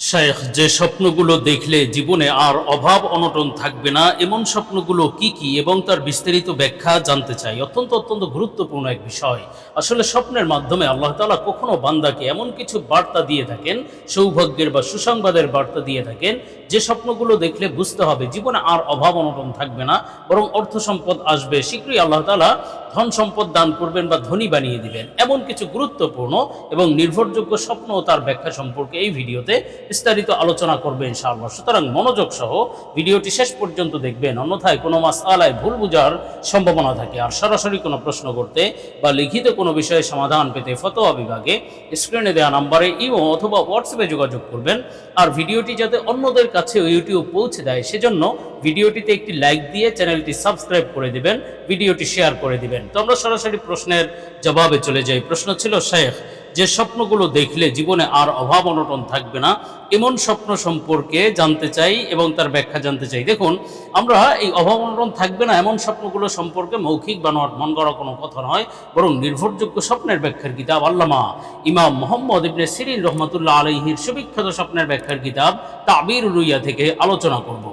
শেখ যে স্বপ্নগুলো দেখলে জীবনে আর অভাব অনটন থাকবে না, এমন স্বপ্নগুলো কি কি এবং তার বিস্তারিত ব্যাখ্যা জানতে চাই। অত্যন্ত অত্যন্ত গুরুত্বপূর্ণ এক বিষয়। আসলে স্বপ্নের মাধ্যমে আল্লাহ তালা কখনো বান্দাকে এমন কিছু বার্তা দিয়ে থাকেন, সৌভাগ্যের বা সুসংবাদের বার্তা দিয়ে থাকেন, যে স্বপ্নগুলো দেখলে বুঝতে হবে জীবনে আর অভাব অনটন থাকবে না, বরং অর্থ সম্পদ আসবে। শীঘ্রই আল্লাহ তাআলা ধন সম্পদ দান করবেন বা ধনী বানিয়ে দিবেন, এমন কিছু গুরুত্বপূর্ণ এবং নির্ভরযোগ্য স্বপ্ন তার ব্যাখ্যা সম্পর্কে এই ভিডিওতে বিস্তারিত আলোচনা করবে ইনশাআল্লাহ। সুতরাং মনোযোগ সহ ভিডিওটি শেষ পর্যন্ত দেখবেন, অন্যথায় কোনো মাস আলায় ভুল বুঝার সম্ভাবনা থাকে। আর সরাসরি কোনো প্রশ্ন করতে বা লিখিত কোনো বিষয়ে সমাধান পেতে ফতোয়া বিভাগে স্ক্রিনে দেওয়া নাম্বারে ইমো অথবা হোয়াটসঅ্যাপে যোগাযোগ করবেন। আর ভিডিওটি যাতে অন্যদের কাছে ইউটিউব পৌঁছে দেয়, সেজন্য ভিডিওটিতে একটি লাইক দিয়ে চ্যানেলটি সাবস্ক্রাইব করে দিবেন, ভিডিওটি শেয়ার করে দিবেন। তো আমরা সরাসরি প্রশ্নের জবাবে চলে যাই। প্রশ্ন ছিল শেখ যে স্বপ্নগুলো দেখলে জীবনে আর অভাব অনটন থাকবে না, এমন স্বপ্ন সম্পর্কে জানতে চাই এবং তার ব্যাখ্যা জানতে চাই। দেখুন, আমরা এই অভাব অনটন থাকবে না এমন স্বপ্নগুলো সম্পর্কে মৌখিক বা মন করা কোনো কথা নয়, বরং নির্ভরযোগ্য স্বপ্নের ব্যাখ্যার কিতাব আল্লামা ইমাম মোহাম্মদ ইবনে সিরিন রহমতুল্লাহ আলহির সুবিখ্যাত স্বপ্নের ব্যাখ্যার কিতাব তাবির রুইয়া থেকে আলোচনা করব।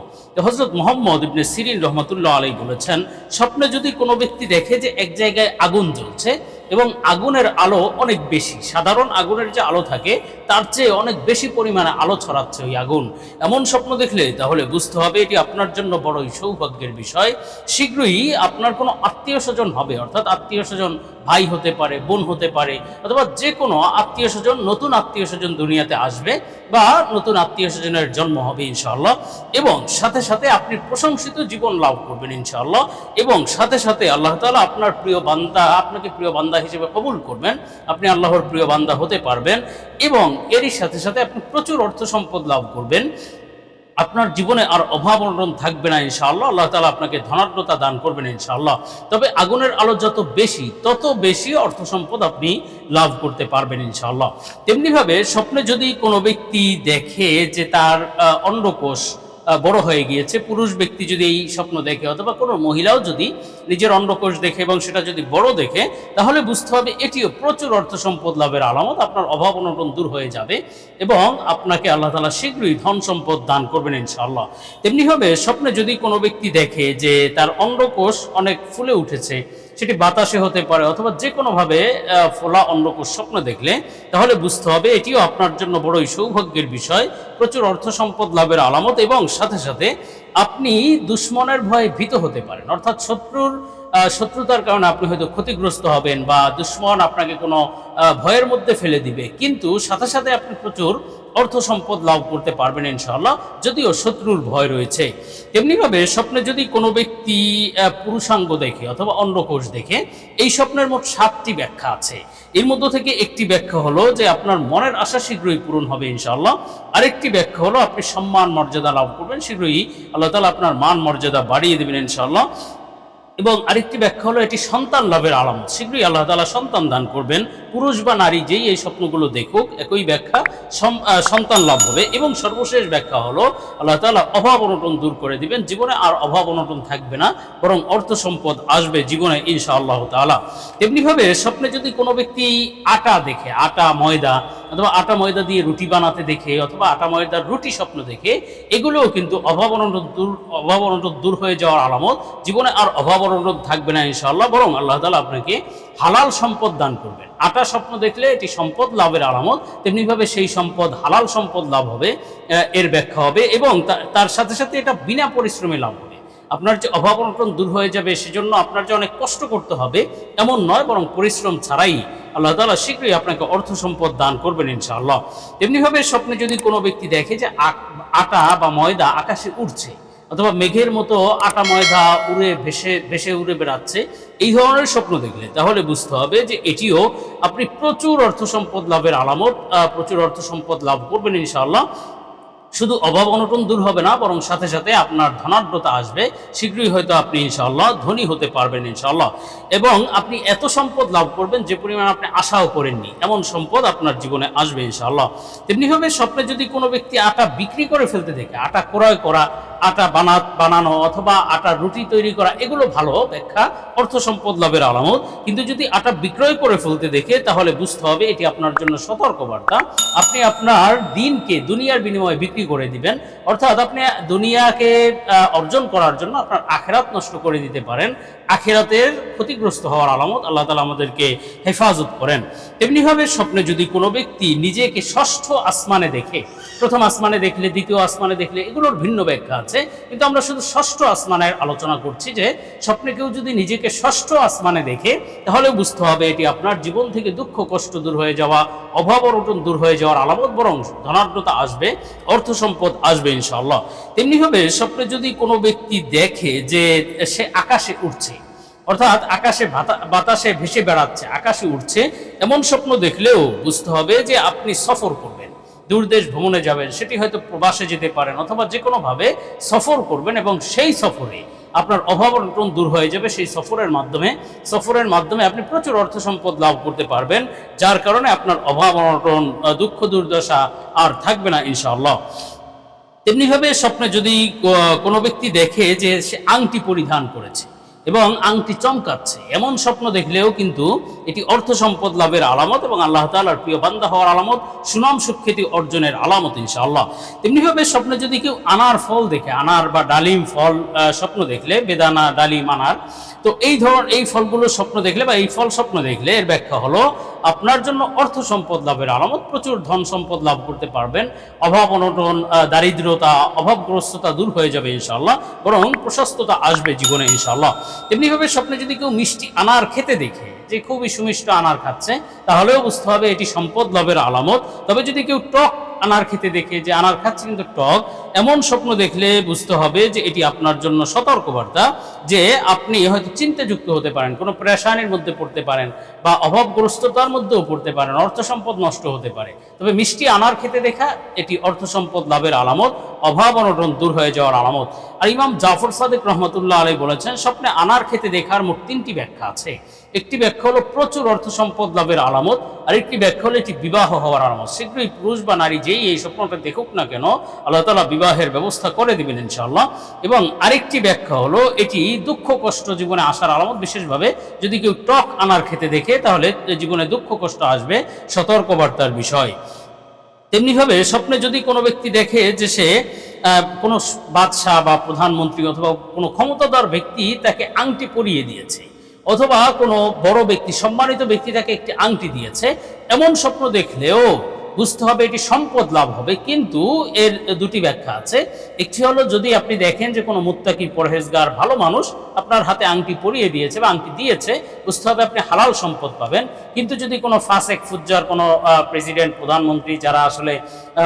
হজরত মোহাম্মদ ইবনে সিরিন রহমতুল্লাহ আলাই বলেছেন, স্বপ্নে যদি কোনো ব্যক্তি দেখে যে এক জায়গায় আগুন জ্বলছে এবং আগুনের আলো অনেক বেশি। সাধারণ আগুনের যে আলো থাকে, তার চেয়ে অনেক বেশি পরিমাণে আলো ছড়াচ্ছে ওই আগুন। এমন স্বপ্ন দেখলে তাহলে বুঝতে হবে এটি আপনার জন্য বড়ই সৌভাগ্যের বিষয়। শীঘ্রই আপনার কোনো আত্মীয় স্বজন হবে, অর্থাৎ আত্মীয় স্বজন ভাই হতে পারে, বোন হতে পারে, অথবা যে কোনো আত্মীয় স্বজন, নতুন আত্মীয় স্বজন দুনিয়াতে আসবে বা নতুন আত্মীয় স্বজনের জন্ম হবে ইনশাআল্লাহ। এবং সাথে সাথে আপনি প্রশংসিত জীবন লাভ করবেন ইনশাআল্লাহ। এবং সাথে সাথে আল্লাহ তাআলা আপনার প্রিয় বান্দা, আপনাকে প্রিয় বান্দা হিসেবে কবুল করবেন, আপনি আল্লাহর প্রিয় বান্দা হতে পারবেন এবং এরই সাথে সাথে আপনি প্রচুর অর্থ সম্পদ লাভ করবেন। আপনার জীবনে আর অভাব অনটন থাকবে না ইনশাআল্লাহ, আল্লাহ তালা আপনাকে ধনাঢ্যতা দান করবেন ইনশাআল্লাহ। তবে আগুনের আলো যত বেশি, তত বেশি অর্থ সম্পদ আপনি লাভ করতে পারবেন ইনশাআল্লাহ। তেমনিভাবে স্বপ্নে যদি কোনো ব্যক্তি দেখে যে তার অন্ডকোষ বড় হয়ে গিয়েছে, পুরুষ ব্যক্তি যদি এই স্বপ্ন দেখে অথবা কোনো মহিলাও যদি নিজের অন্ডকোষ দেখে এবং সেটা যদি বড় দেখে, তাহলে বুঝতে হবে এটিও প্রচুর অর্থ সম্পদ লাভের আলামত, আপনার অভাব অনটন দূর হয়ে যাবে এবং আপনাকে আল্লাহ তালা শীঘ্রই ধন সম্পদ দান করবেন ইনশাআল্লাহ। তেমনিভাবে স্বপ্নে যদি কোনো ব্যক্তি দেখে যে তার অন্ডকোষ অনেক ফুলে উঠেছে সেটি বাতাসে হতে পারে অথবা যে কোনোভাবে ফোলা অন্নকোষ স্বপ্ন দেখলে, তাহলে বুঝতে হবে এটিও আপনার জন্য বড়ই সৌভাগ্যের বিষয়। প্রচুর অর্থ সম্পদ লাভের আলামত এবং সাথে সাথে আপনি দুশ্মনের ভয়ে ভীত হতে পারেন। অর্থাৎ শত্রুর শত্রুতার কারণে আপনি হয়তো ক্ষতিগ্রস্ত হবেন বা দুশ্মন আপনাকে কোনো ভয়ের মধ্যে ফেলে দিবে। কিন্তু সাথে সাথে আপনি প্রচুর অর্থ সম্পদ লাভ করতে পারবেন ইনশাআল্লাহ, যদিও শত্রুর ভয় রয়েছে। তেমনিভাবে স্বপ্নে যদি কোনো ব্যক্তি পুরুষাঙ্গ দেখে অথবা অন্ডকোষ দেখে, এই স্বপ্নের মোট সাতটি ব্যাখ্যা আছে। এর মধ্য থেকে একটি ব্যাখ্যা হলো যে আপনার মনের আশা শীঘ্রই পূরণ হবে ইনশাআল্লাহ। আরেকটি ব্যাখ্যা হলো আপনি সম্মান মর্যাদা লাভ করবেন, শীঘ্রই আল্লাহ তালা আপনার মান মর্যাদা বাড়িয়ে দেবেন ইনশাআল্লাহ। এবং আরেকটি ব্যাখ্যা হলো এটি সন্তান লাভের আলামত। শীঘ্রই আল্লাহ তালা সন্তান দান করবেন। পুরুষ বা নারী যেই এই স্বপ্নগুলো দেখুক, একই ব্যাখ্যা সন্তান লাভ হবে এবং সর্বশেষ ব্যাখ্যা হলো, আল্লাহ তালা অভাব অনটন দূর করে দিবেন। জীবনে আর অভাব অনটন থাকবে না, বরং অর্থ সম্পদ আসবে জীবনে ইনশা আল্লাহ তালা তেমনিভাবে স্বপ্নে যদি কোনো ব্যক্তি আটা দেখে, আটা, ময়দা অথবা আটা, ময়দা দিয়ে রুটি বানাতে দেখে অথবা আটা, ময়দার রুটি স্বপ্ন দেখে, এগুলোও কিন্তু অভাব অনটন দূর, অভাব অনটন দূর হয়ে যাওয়ার আলামত। জীবনে আর অভাব অনটন থাকবে না ইনশাআল্লাহ, বরং আল্লাহ তালা আপনাকে হালাল সম্পদ দান করবেন। আটা স্বপ্ন দেখলে এটি সম্পদ লাভের আলামত তেমনিভাবে সেই সম্পদ, হালাল সম্পদ লাভ হবে এর ব্যাখ্যা হবে এবং তার সাথে সাথে এটা বিনা পরিশ্রমে লাভ হবে। আপনার যে অভাব অনটন দূর হয়ে যাবে, সেজন্য আপনার যে অনেক কষ্ট করতে হবে, এমন নয় বরং পরিশ্রম ছাড়াই আল্লাহ তালা শীঘ্রই আপনাকে অর্থ সম্পদ দান করবেন ইনশাআল্লাহ। তেমনিভাবে স্বপ্নে যদি কোনো ব্যক্তি দেখে যে আটা বা ময়দা আকাশে উড়ছে অথবা মেঘের মতো আটা ময়দা উড়ে ভেসে ভেসে উড়ে বেড়াচ্ছে, এই ধরনের স্বপ্ন দেখলে তাহলে বুঝতে হবে যে এটিও আপনি প্রচুর অর্থ সম্পদ লাভের আলামত প্রচুর অর্থ সম্পদ লাভ করবেন ইনশাআল্লাহ। শুধু অভাব অনটন দূর হবে না, বরং সাথে সাথে আপনার ধনাঢ্যতা আসবে, শীঘ্রই হয়তো আপনি ইনশাআল্লাহ ধনী হতে পারবেন ইনশাআল্লাহ। এবং আপনি এত সম্পদ লাভ করবেন যে পরিমাণ আপনি আশাও করেননি, এমন সম্পদ আপনার জীবনে আসবে ইনশাআল্লাহ। তেমনিভাবে স্বপ্নে যদি কোনো ব্যক্তি আটা বিক্রি করে ফেলতে দেখে, আটা ক্রয় করা আটা বানা, বানানো অথবা আটা রুটি তৈরি করা, এগুলো ভালো ব্যাখ্যা। অর্থ সম্পদ লাভের আলামত। কিন্তু যদি আটা বিক্রয় করে ফেলতে দেখে, তাহলে বুঝতে হবে এটি আপনার জন্য সতর্কবার্তা। আপনি আপনার দিনকে দুনিয়ার বিনিময়ে বিক্রি করে দিবেন। অর্থাৎ আপনি দুনিয়াকে অর্জন করার জন্য আপনার আখেরাত নষ্ট করে দিতে পারেন। আখেরাতের ক্ষতিগ্রস্ত হওয়ার আলামত আল্লাহ তালা আমাদেরকে হেফাজত করেন। তেমনিভাবে স্বপ্নে যদি কোনো ব্যক্তি নিজেকে ষষ্ঠ আসমানে দেখে প্রথম আসমানে দেখলে, দ্বিতীয় আসমানে দেখলে এগুলোর ভিন্ন ব্যাখ্যা আছে। কিন্তু আমরা শুধু ষষ্ঠ আসমানের আলোচনা করছি যে, স্বপ্নে কেউ যদি নিজেকে ষষ্ঠ আসমানে দেখে তাহলে বুঝতে হবে এটি আপনার জীবন থেকে দুঃখ, কষ্ট দূর হয়ে যাওয়া, অভাব অনটন দূর হয়ে যাওয়ার আলামত, বরং ধনাঢ্যতা আসবে, অর্থ সম্পদ আসবে, ইনশাআল্লাহ। তেমনিভাবে স্বপ্নে যদি কোনো ব্যক্তি দেখে যে, সে আকাশে উঠছে অর্থাৎ আকাশে বাতা- বাতাসে ভেসে বেড়াচ্ছে, আকাশে উঠছে এমন স্বপ্ন দেখলেও বুঝতে হবে যে, আপনি সফর করবেন। দূরদেশ ভ্রমণে যাবেন, সেটি হয়তো প্রবাসে যেতে পারেন অথবা যে কোনোভাবে সফর করবেন এবং সেই সফরে আপনার অভাব অনটন দূর হয়ে যাবে। সেই সফরের মাধ্যমে সফরের মাধ্যমে আপনি প্রচুর অর্থ সম্পদ লাভ করতে পারবেন, যার কারণে আপনার অভাব অনটন, দুঃখ দুর্দশা আর থাকবে না ইনশাআল্লাহ। তেমনিভাবে স্বপ্নে যদি কোনো ব্যক্তি দেখে যে সে আংটি পরিধান করেছে এবং আংটি চমকাচ্ছে। এমন স্বপ্ন দেখলেও কিন্তু এটি অর্থ সম্পদ লাভের আলামত এবং আল্লাহ তালার প্রিয় বান্দা হওয়ার আলামত, সুনাম সুখ্যাতি অর্জনের আলামত ইনশাআল্লাহ। তেমনিভাবে স্বপ্নে যদি কেউ আনার ফল দেখে, আনার বা ডালিম ফল স্বপ্ন দেখলে, বেদানা, ডালিম আনার, তো এই ধরন এই ফলগুলো স্বপ্ন দেখলে বা এই ফল স্বপ্ন দেখলে এর ব্যাখ্যা হলো, আপনার জন্য অর্থ সম্পদ লাভের আলামত, প্রচুর ধন সম্পদ লাভ করতে পারবেন, অভাব অনটন দারিদ্রতা, অভাবগ্রস্ততা দূর হয়ে যাবে ইনশাআল্লাহ, বরং প্রশস্ততা আসবে জীবনে ইনশাআল্লাহ। তেমনিভাবে স্বপ্নে যদি কেউ মিষ্টি আনার খেতে দেখে যে খুবই সুমিষ্ট আনার খাচ্ছে, তাহলেও বুঝতে হবে এটি সম্পদ, লাভের আলামত। তবে যদি কেউ টক আনার খেতে দেখে যে আনার খাচ্ছে কিন্তু টক এমন স্বপ্ন দেখলে বুঝতে হবে যে এটি আপনার জন্য সতর্কবার্তা যে আপনি হয়তো চিন্তাযুক্ত হতে পারেন, কোনো প্রেশানির মধ্যে পড়তে পারেন বা অভাবগ্রস্ততার মধ্যেও পড়তে পারেন অর্থ সম্পদ নষ্ট হতে পারে। তবে মিষ্টি আনার খেতে দেখা, এটি অর্থ সম্পদ লাভের আলামত, অভাব অনটন দূর হয়ে যাওয়ার আলামত। আর ইমাম জাফর সাদেক রহমতুল্লাহ আলাই বলেছেন, স্বপ্নে আনার খেতে দেখার মোট তিনটি ব্যাখ্যা আছে। একটি ব্যাখ্যা হলো প্রচুর অর্থ সম্পদ লাভের আলামত, আর একটি ব্যাখ্যা হলো এটি বিবাহ হওয়ার আলামত। শীঘ্রই পুরুষ বা নারী যেই এই স্বপ্নটা দেখুক না কেন, আল্লাহ তালা বিবাহের ব্যবস্থা করে দিবেন ইনশাআল্লাহ। এবং আরেকটি ব্যাখ্যা হলো এটি দুঃখ কষ্ট জীবনে আসার আলামত বিশেষভাবে, যদি কেউ টক আনার খেতে দেখে, তাহলে জীবনে দুঃখ কষ্ট আসবে, সতর্কবার্তার বিষয়। তেমনিভাবে স্বপ্নে যদি কোনো ব্যক্তি দেখে যে সে কোনো বাদশাহ বা প্রধানমন্ত্রী অথবা কোনো ক্ষমতাদার ব্যক্তি তাকে আংটি পরিয়ে দিয়েছে অথবা কোনো বড় ব্যক্তি সম্মানিত ব্যক্তি তাকে একটি আংটি দিয়েছে এমন স্বপ্ন দেখলেও বুঝতে হবে এটি সম্পদ লাভ হবে, কিন্তু এর দুটি ব্যাখ্যা আছে। একটি হলো, যদি আপনি দেখেন যে কোনো মুত্তাকি, পরহেজগার, ভালো মানুষ আপনার হাতে আংটি পরিয়ে দিয়েছে বা আংটি দিয়েছে, বুঝতে হবে আপনি হালাল সম্পদ পাবেন। কিন্তু যদি কোনো ফাসেক, ফুজ্জার, কোনো প্রেসিডেন্ট, প্রধানমন্ত্রী যারা আসলে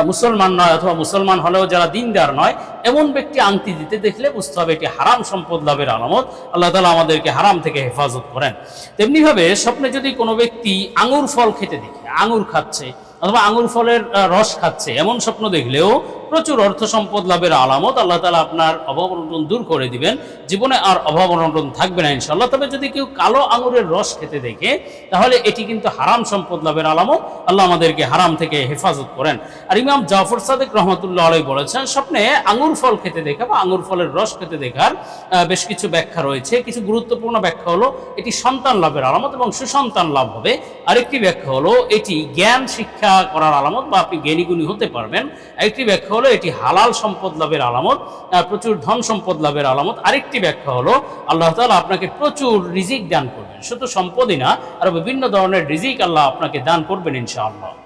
মুসলমান নয় অথবা মুসলমান হলেও যারা দিনদার নয়, এমন ব্যক্তি আংটি দিতে দেখলে বুঝতে হবে এটি হারাম সম্পদ লাভের আলামত। আল্লাহ তালা আমাদেরকে হারাম থেকে হেফাজত করেন। তেমনিভাবে স্বপ্নে যদি কোনো ব্যক্তি আঙুর ফল খেতে দেখে, আঙুর খাচ্ছে অথবা আঙুল ফলের রস খাচ্ছে। এমন স্বপ্ন দেখলেও প্রচুর অর্থ সম্পদ লাভের আলামত আল্লাহ তালা আপনার অভাব অনটন দূর করে দিবেন। জীবনে আর অভাব অনটন থাকবে না ইনশাল্লাহ তবে যদি কেউ কালো আঙুরের রস খেতে দেখে, তাহলে এটি কিন্তু হারাম সম্পদ লাভের আলামত। আল্লাহ আমাদেরকে হারাম থেকে হেফাজত করেন। আর ইমাম জাফর সাদেক রহমতুল্লাহ আলাই বলেছেন, স্বপ্নে আঙুর ফল খেতে দেখা বা আঙুর ফলের রস খেতে দেখার বেশ কিছু ব্যাখ্যা রয়েছে। কিছু গুরুত্বপূর্ণ ব্যাখ্যা হলো, এটি সন্তান লাভের আলামত এবং সুসন্তান লাভ হবে। আরেকটি ব্যাখ্যা হলো, এটি জ্ঞান শিক্ষা করার আলামত বা আপনি জ্ঞানীগুণী হতে পারবেন। আরেকটি ব্যাখ্যা হলো এটি হালাল সম্পদ লাভের আলামত প্রচুর ধন সম্পদ লাভের আলামত। আরেকটি ব্যাখ্যা হলো, আল্লাহ তালা আপনাকে প্রচুর রিজিক দান করবেন। শুধু সম্পদই না, আর বিভিন্ন ধরনের রিজিক আল্লাহ আপনাকে দান করবেন ইনশাআল্লাহ।